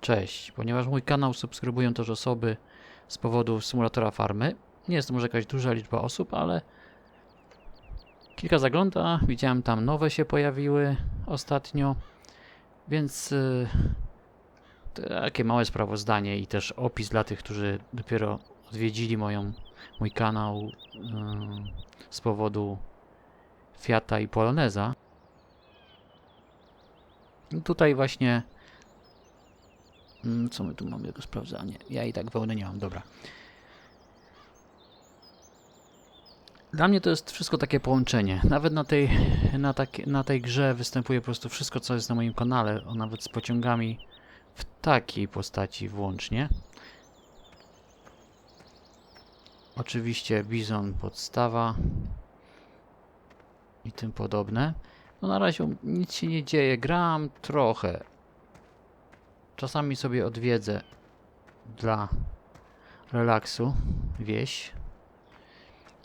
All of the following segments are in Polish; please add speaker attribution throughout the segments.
Speaker 1: Cześć, ponieważ mój kanał subskrybują też osoby z powodu symulatora farmy. Nie jest to może jakaś duża liczba osób, ale kilka zagląda. Widziałem tam nowe się pojawiły ostatnio, więc y, takie małe sprawozdanie i też opis dla tych, którzy dopiero odwiedzili moją, mój kanał y, z powodu Fiata i Poloneza. Tutaj właśnie Co my tu mamy do sprawdzania? Ja i tak wełny nie mam, dobra. Dla mnie to jest wszystko takie połączenie. Nawet na tej, na, tak, na tej grze występuje po prostu wszystko, co jest na moim kanale, nawet z pociągami w takiej postaci włącznie. Oczywiście Bizon podstawa i tym podobne. No na razie nic się nie dzieje, gram trochę, Czasami sobie odwiedzę dla relaksu wieś.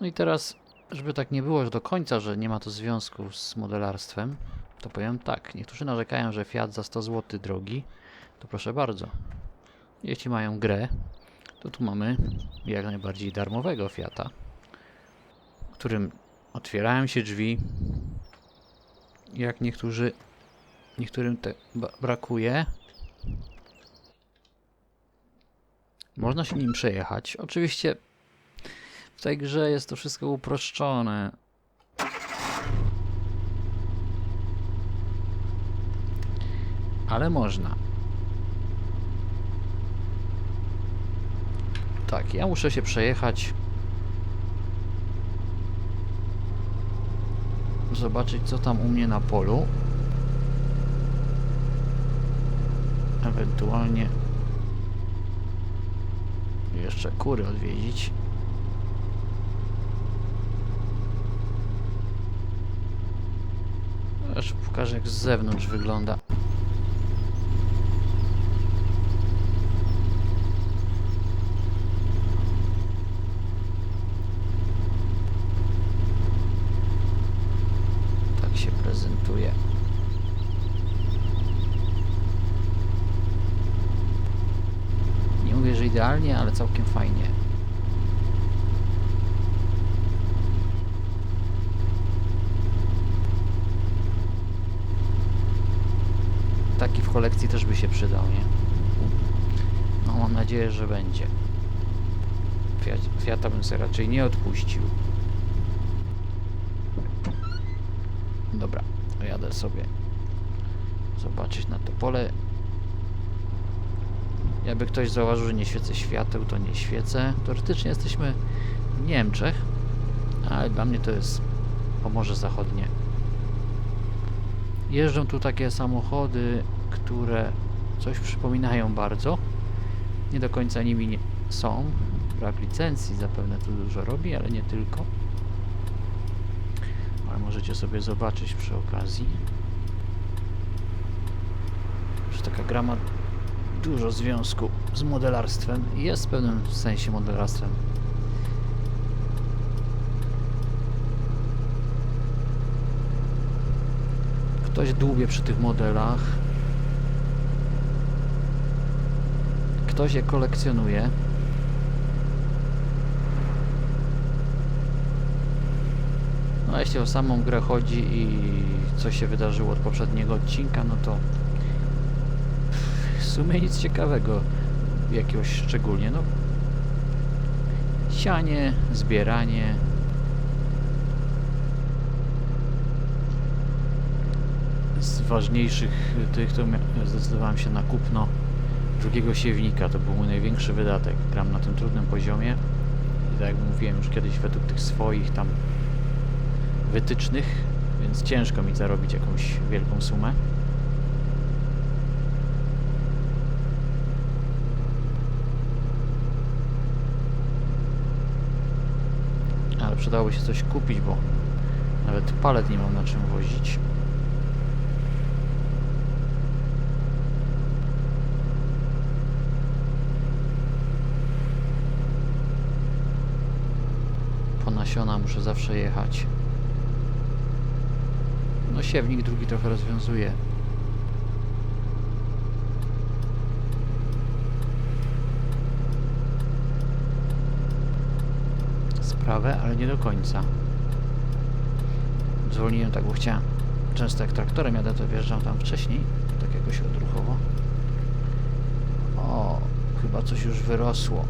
Speaker 1: No i teraz, żeby tak nie było do końca, że nie ma to związku z modelarstwem, to powiem tak. Niektórzy narzekają, że Fiat za 100 zł drogi, to proszę bardzo. Jeśli mają grę, to tu mamy jak najbardziej darmowego Fiata, którym otwierają się drzwi. Jak niektórzy, niektórym te brakuje, można się nim przejechać. Oczywiście w tej grze jest to wszystko uproszczone. Ale można. Tak, ja muszę się przejechać. Zobaczyć co tam u mnie na polu. Ewentualnie jeszcze kury odwiedzić. Aż pokażę jak z zewnątrz wygląda. Tak się prezentuje. Nie idealnie, ale całkiem fajnie. Taki w kolekcji też by się przydał, nie? No mam nadzieję, że będzie. Fiat, Fiata bym sobie raczej nie odpuścił. Dobra, jadę sobie zobaczyć na to pole. Jakby ktoś zauważył, że nie świecę świateł, to nie świecę. Teoretycznie jesteśmy w Niemczech, ale dla mnie to jest Pomorze Zachodnie. Jeżdżą tu takie samochody, które coś przypominają bardzo. Nie do końca nimi nie są. Brak licencji zapewne tu dużo robi, ale nie tylko. Ale możecie sobie zobaczyć przy okazji. Że taka gra ma dużo związku z modelarstwem. Jest w pewnym sensie modelarstwem. Ktoś dłubie przy tych modelach. Ktoś je kolekcjonuje. No a jeśli o samą grę chodzi i co się wydarzyło od poprzedniego odcinka, no to sumie nic ciekawego jakiegoś szczególnie, no. Sianie, zbieranie. Z ważniejszych tych to zdecydowałem się na kupno drugiego siewnika, to był mój największy wydatek, gram na tym trudnym poziomie. I tak jak mówiłem już kiedyś według tych swoich tam wytycznych, więc ciężko mi zarobić jakąś wielką sumę Ale przydałoby się coś kupić, bo nawet palet nie mam na czym wozić. Po nasiona muszę zawsze jechać. No siewnik drugi trochę rozwiązuje. Prawe, ale nie do końca. Zwolniłem tak, bo chciałem. Często jak traktorem jadę, to wjeżdżam tam wcześniej, tak jakoś odruchowo. O, chyba coś już wyrosło.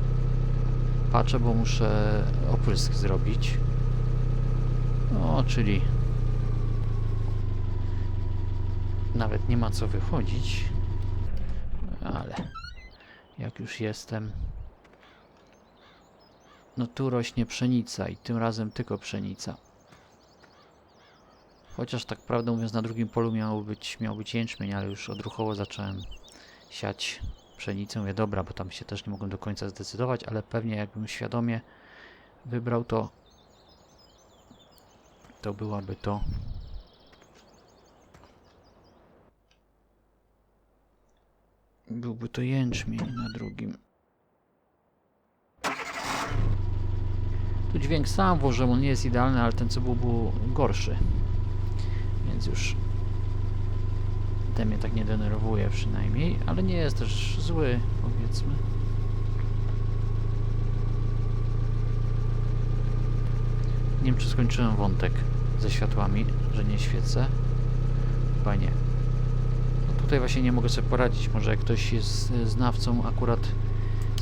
Speaker 1: Patrzę, bo muszę oprysk zrobić. O, czyli nawet nie ma co wychodzić. Ale jak już jestem. No tu rośnie pszenica i tym razem tylko pszenica. Chociaż tak prawdę mówiąc na drugim polu miał być, miał być jęczmień, ale już odruchowo zacząłem siać pszenicę. Mówię, dobra, bo tam się też nie mogłem do końca zdecydować, ale pewnie jakbym świadomie wybrał to, to byłaby to byłby to jęczmień na drugim. Dźwięk sam włożyłem, on nie jest idealny, ale ten co był, był gorszy. Więc już ten mnie tak nie denerwuje przynajmniej, ale nie jest też zły, powiedzmy. Nie wiem, czy skończyłem wątek ze światłami, że nie świecę. Chyba nie. No tutaj właśnie nie mogę sobie poradzić. Może jak ktoś jest e, znawcą akurat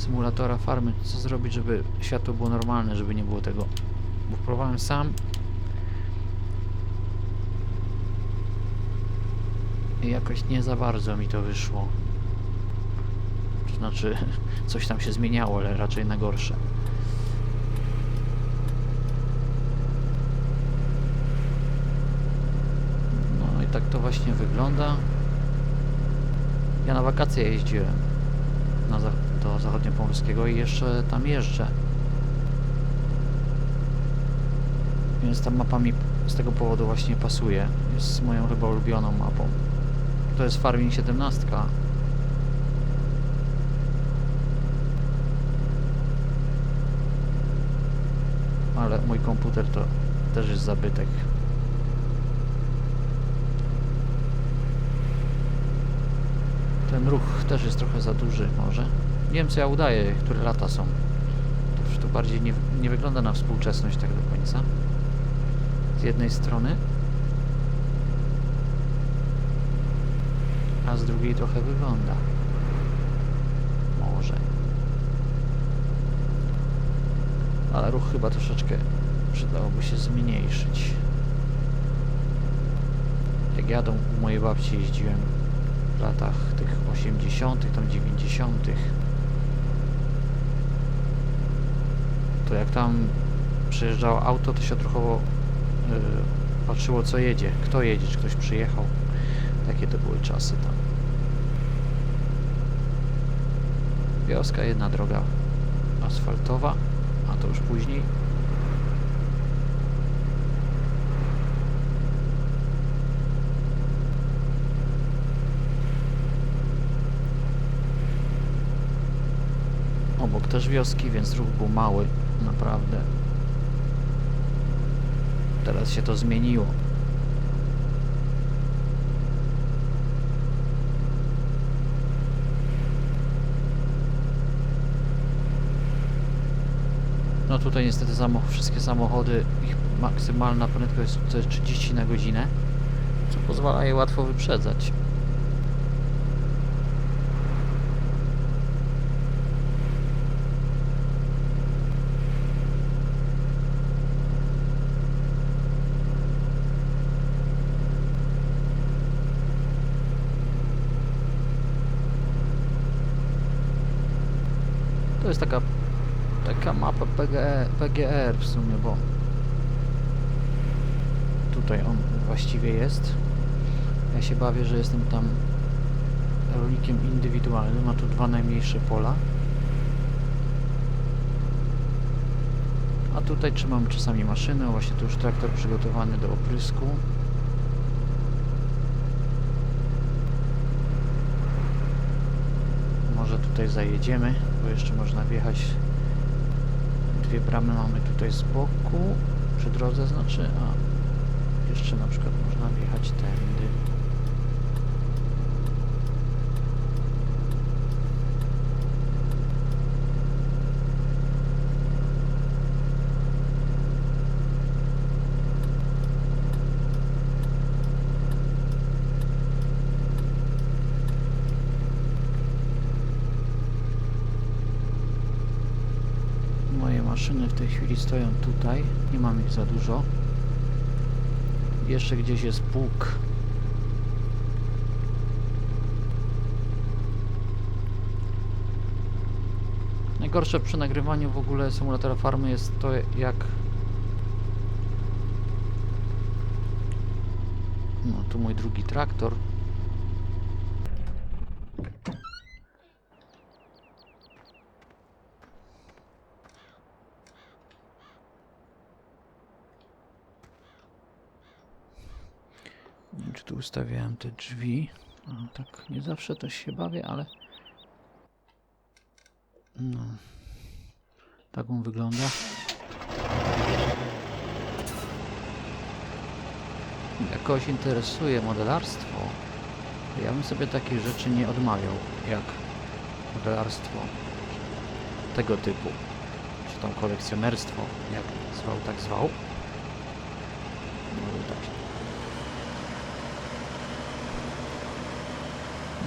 Speaker 1: symulatora farmy, co zrobić, żeby światło było normalne, żeby nie było tego. Bo próbowałem sam. I jakoś nie za bardzo mi to wyszło. To znaczy, coś tam się zmieniało, ale raczej na gorsze. No i tak to właśnie wygląda. Ja na wakacje jeździłem na za do zachodniopomorskiego i jeszcze tam jeżdżę. Więc ta mapa mi z tego powodu właśnie pasuje. Jest moją chyba ulubioną mapą. To jest Farming 17. Ale mój komputer to też jest zabytek. Ten ruch też jest trochę za duży może. Nie wiem co ja udaję, które lata są. To, już to bardziej nie, nie wygląda na współczesność tak do końca. Z jednej strony. A z drugiej trochę wygląda. Może. Ale ruch chyba troszeczkę przydałoby się zmniejszyć. Jak jadą u mojej babci jeździłem w latach tych 80., tam 90. Jak tam przyjeżdżało auto, to się odruchowo yy, patrzyło co jedzie, kto jedzie, czy ktoś przyjechał. Takie to były czasy tam. Wioska, jedna droga asfaltowa, a to już później. Obok też wioski, więc ruch był mały, naprawdę. Teraz się to zmieniło. No tutaj niestety samo, wszystkie samochody, ich maksymalna prędkość to jest 30 na godzinę, co pozwala je łatwo wyprzedzać. To jest taka taka mapa PGE, PGR w sumie, bo tutaj on właściwie jest. Ja się bawię, że jestem tam rolnikiem indywidualnym, a tu dwa najmniejsze pola. A tutaj trzymam czasami maszynę, właśnie tu już traktor przygotowany do oprysku. Może tutaj zajedziemy, bo jeszcze można wjechać dwie bramy mamy tutaj z boku, przy drodze znaczy, a jeszcze na przykład można wjechać tędy. W tej chwili stoją tutaj. Nie mam ich za dużo. Jeszcze gdzieś jest Bóg. Najgorsze przy nagrywaniu w ogóle symulatora farmy jest to, jak No, tu mój drugi traktor. Ustawiałem te drzwi. No, tak nie zawsze też się bawię, ale... No. Tak on wygląda. Jak kogoś interesuje modelarstwo, to ja bym sobie takich rzeczy nie odmawiał, jak modelarstwo tego typu, czy tam kolekcjonerstwo, jak zwał, tak zwał. No, tak.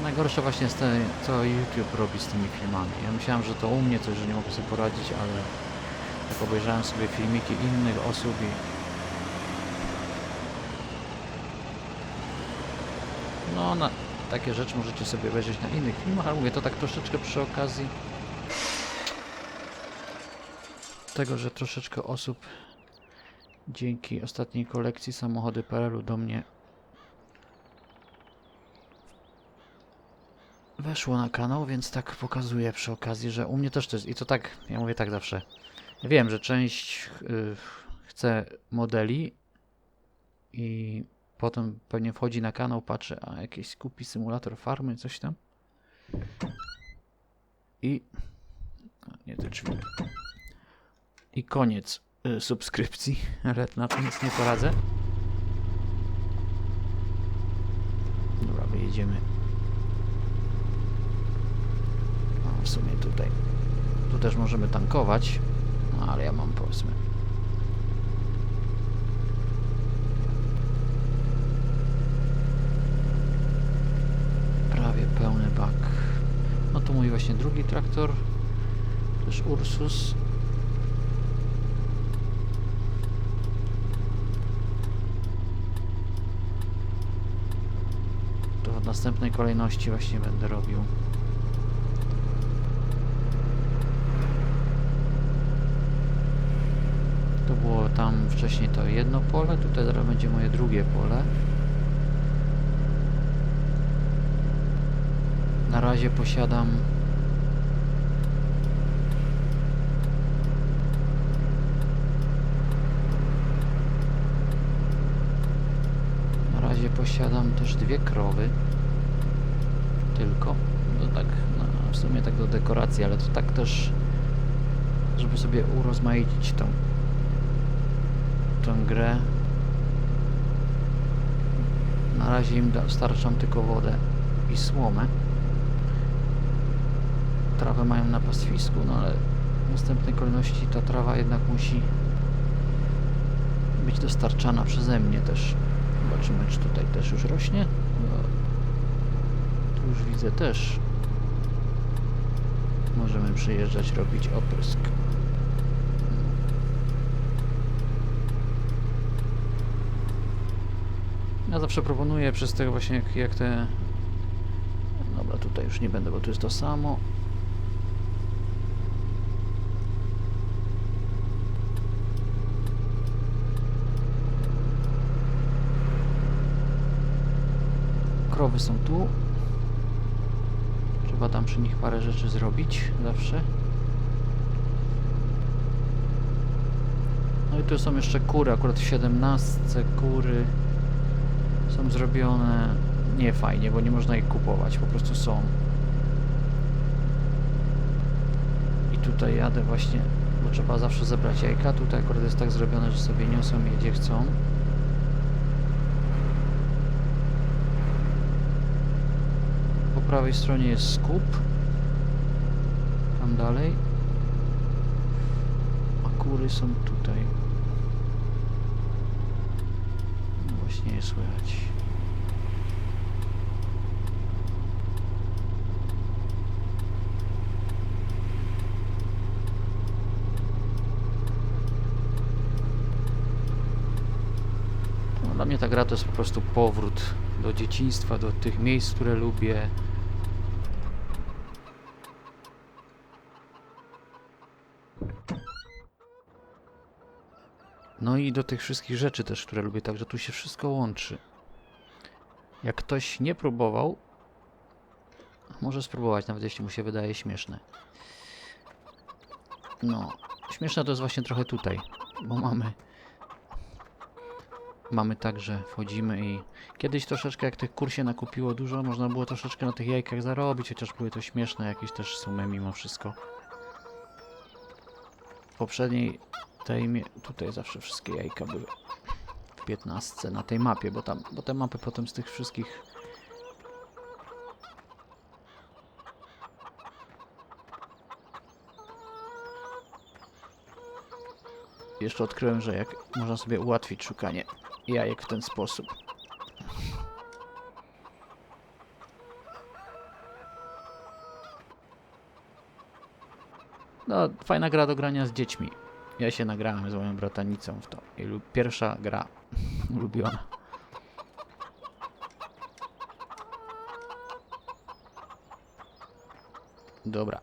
Speaker 1: Najgorsze właśnie jest to, co YouTube robi z tymi filmami. Ja myślałem, że to u mnie coś, że nie mogę sobie poradzić, ale jak obejrzałem sobie filmiki innych osób i No, na takie rzeczy możecie sobie obejrzeć na innych filmach, ale mówię to tak troszeczkę przy okazji tego, że troszeczkę osób dzięki ostatniej kolekcji samochody PRL-u do mnie weszło na kanał, więc tak pokazuję przy okazji, że u mnie też to jest i to tak, ja mówię tak zawsze. Wiem, że część y, chce modeli i Potem pewnie wchodzi na kanał, patrzy, a jakiś kupi symulator farmy, coś tam. I... Nie te drzwi. I koniec y, subskrypcji. Ale na nic nie poradzę. Dobra, wyjedziemy. A, w sumie tutaj. Tu też możemy tankować. No, ale ja mam powiedzmy prawie pełny bak. No to mój właśnie drugi traktor, też Ursus. To w następnej kolejności właśnie będę robił. To było tam wcześniej to jedno pole, tutaj zaraz będzie moje drugie pole. Na razie posiadam Na razie posiadam też dwie krowy. Tylko. No tak, no, w sumie tak do dekoracji, ale to tak też, żeby sobie urozmaicić tą, tą grę. Na razie im dostarczam tylko wodę i słomę trawę mają na pastwisku, no ale w następnej kolejności ta trawa jednak musi być dostarczana przeze mnie też. Zobaczymy, czy tutaj też już rośnie. No, tu już widzę też. Możemy przyjeżdżać, robić oprysk. Ja zawsze proponuję przez tego właśnie jak, jak te... Dobra, tutaj już nie będę, bo tu jest to samo. krowy są tu. Trzeba tam przy nich parę rzeczy zrobić zawsze. No i tu są jeszcze kury, akurat w 17 kury są zrobione nie fajnie, bo nie można ich kupować, po prostu są. I tutaj jadę właśnie, bo trzeba zawsze zebrać jajka, tutaj akurat jest tak zrobione, że sobie niosą je gdzie chcą. Po prawej stronie jest skup. Tam dalej. A kury są tutaj. nie słychać. No, dla mnie ta gra to jest po prostu powrót do dzieciństwa, do tych miejsc, które lubię, No i do tych wszystkich rzeczy też, które lubię, także tu się wszystko łączy. Jak ktoś nie próbował, może spróbować, nawet jeśli mu się wydaje śmieszne. No, śmieszne to jest właśnie trochę tutaj, bo mamy mamy tak, że wchodzimy i kiedyś troszeczkę jak tych kur się nakupiło dużo, można było troszeczkę na tych jajkach zarobić, chociaż były to śmieszne jakieś też sumy mimo wszystko. W poprzedniej mie- tutaj zawsze wszystkie jajka były w 15 na tej mapie, bo tam, bo te mapy potem z tych wszystkich Jeszcze odkryłem, że jak można sobie ułatwić szukanie jajek w ten sposób. No, fajna gra do grania z dziećmi. Ja się nagrałem z moją bratanicą w to. Pierwsza gra ulubiona. Dobra.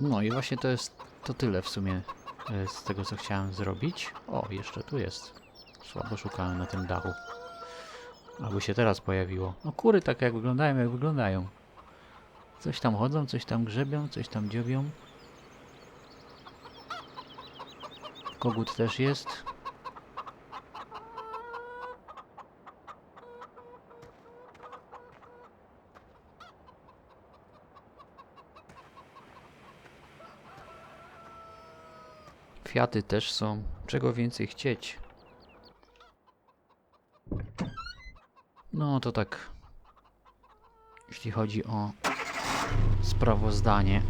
Speaker 1: No i właśnie to jest to tyle w sumie e, z tego, co chciałem zrobić. O, jeszcze tu jest. Słabo szukałem na tym dachu. Aby się teraz pojawiło. No kury tak jak wyglądają, jak wyglądają. Coś tam chodzą, coś tam grzebią, coś tam dziobią. Kogut też jest. Kwiaty też są. Czego więcej chcieć? No to tak. Jeśli chodzi o sprawozdanie.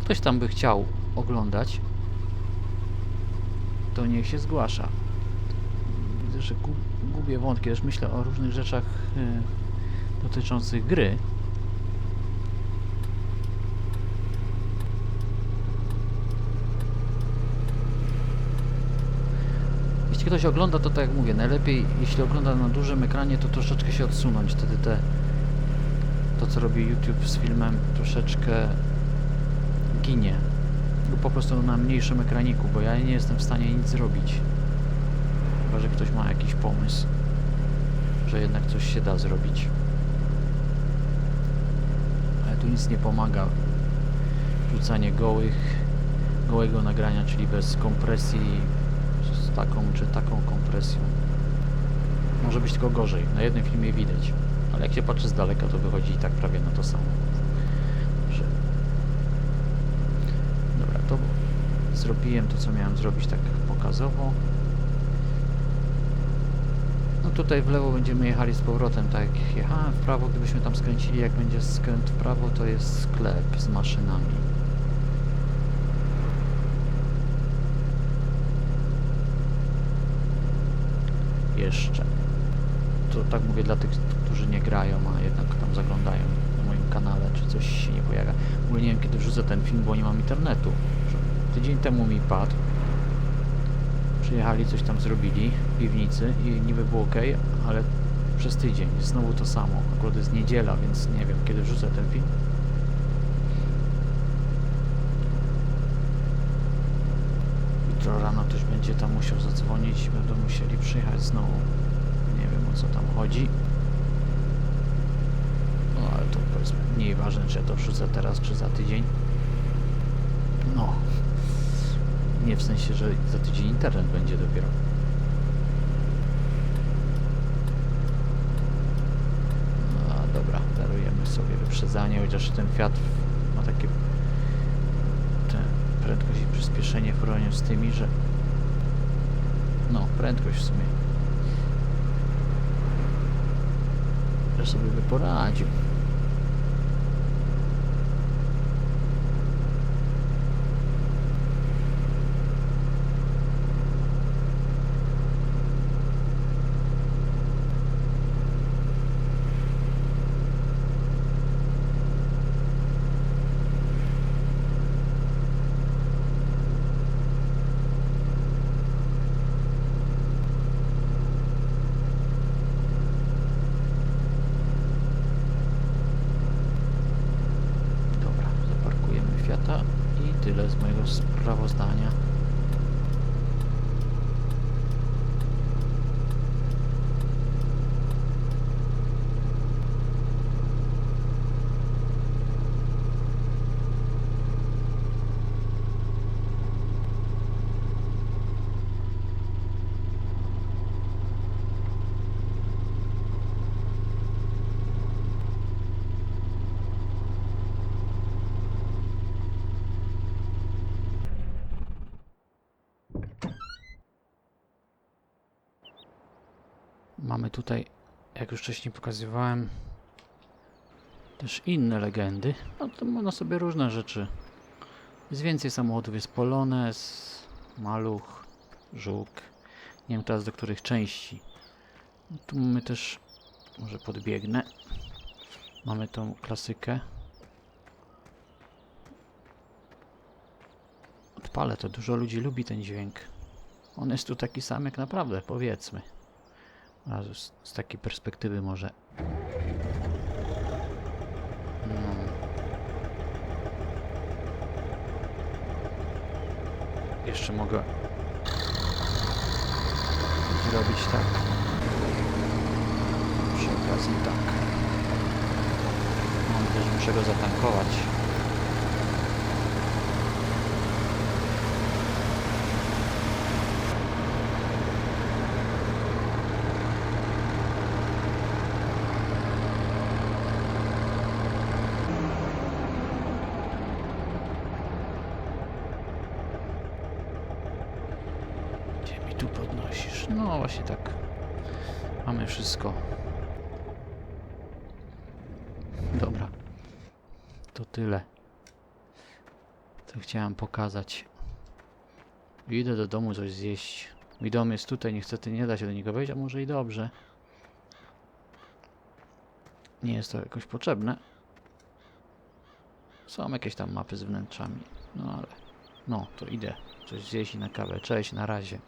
Speaker 1: Ktoś tam by chciał oglądać, to niech się zgłasza. Widzę, że gu gubię wątki, też myślę o różnych rzeczach y, dotyczących gry. Jeśli ktoś ogląda, to tak jak mówię, najlepiej jeśli ogląda na dużym ekranie, to troszeczkę się odsunąć. Wtedy te, to, co robi YouTube z filmem, troszeczkę ginie. Lub po prostu na mniejszym ekraniku, bo ja nie jestem w stanie nic zrobić. Chyba, że ktoś ma jakiś pomysł, że jednak coś się da zrobić. Ale tu nic nie pomaga. Rzucanie gołych, gołego nagrania, czyli bez kompresji, z taką czy taką kompresją. Może być tylko gorzej. Na jednym filmie widać. Ale jak się patrzy z daleka, to wychodzi i tak prawie na to samo. Że... Dobra, to zrobiłem to, co miałem zrobić tak pokazowo. No tutaj w lewo będziemy jechali z powrotem, tak jak jechałem w prawo, gdybyśmy tam skręcili, jak będzie skręt w prawo, to jest sklep z maszynami. Jeszcze. To tak mówię dla tych, którzy nie grają, a jednak tam zaglądają na moim kanale, czy coś się nie pojawia. W ogóle nie wiem, kiedy wrzucę ten film, bo nie mam internetu. Tydzień temu mi padł. Przyjechali, coś tam zrobili w piwnicy i niby było ok, ale przez tydzień znowu to samo. Akurat jest niedziela, więc nie wiem, kiedy wrzucę ten film. Jutro rano ktoś będzie tam musiał zadzwonić, będą musieli przyjechać znowu. Nie wiem o co tam chodzi. No ale to powiedzmy mniej ważne, czy ja to wrzucę teraz, czy za tydzień. No. Nie w sensie, że za tydzień internet będzie dopiero. No dobra, darujemy sobie wyprzedzanie, chociaż ten Fiat ma takie prędkość i przyspieszenie w porównaniu z tymi, że no, prędkość w sumie że sobie by poradził. Mamy tutaj, jak już wcześniej pokazywałem, też inne legendy. No to można sobie różne rzeczy. Jest więcej samochodów, jest Polones, Maluch, Żuk. Nie wiem teraz do których części. No tu mamy też, może podbiegnę. Mamy tą klasykę. Odpalę to, dużo ludzi lubi ten dźwięk. On jest tu taki sam jak naprawdę, powiedzmy. A z, z takiej perspektywy może. No. Jeszcze mogę zrobić tak. Przy okazji tak. Mam też muszę go zatankować. Gdzie mi tu No właśnie tak. Mamy wszystko. Dobra. To tyle. Co chciałem pokazać. Idę do domu coś zjeść. Mój dom jest tutaj, niestety nie da się do niego wejść, a może i dobrze. Nie jest to jakoś potrzebne. Są jakieś tam mapy z wnętrzami. No ale... No, to idę. Coś zjeść i na kawę. Cześć, na razie.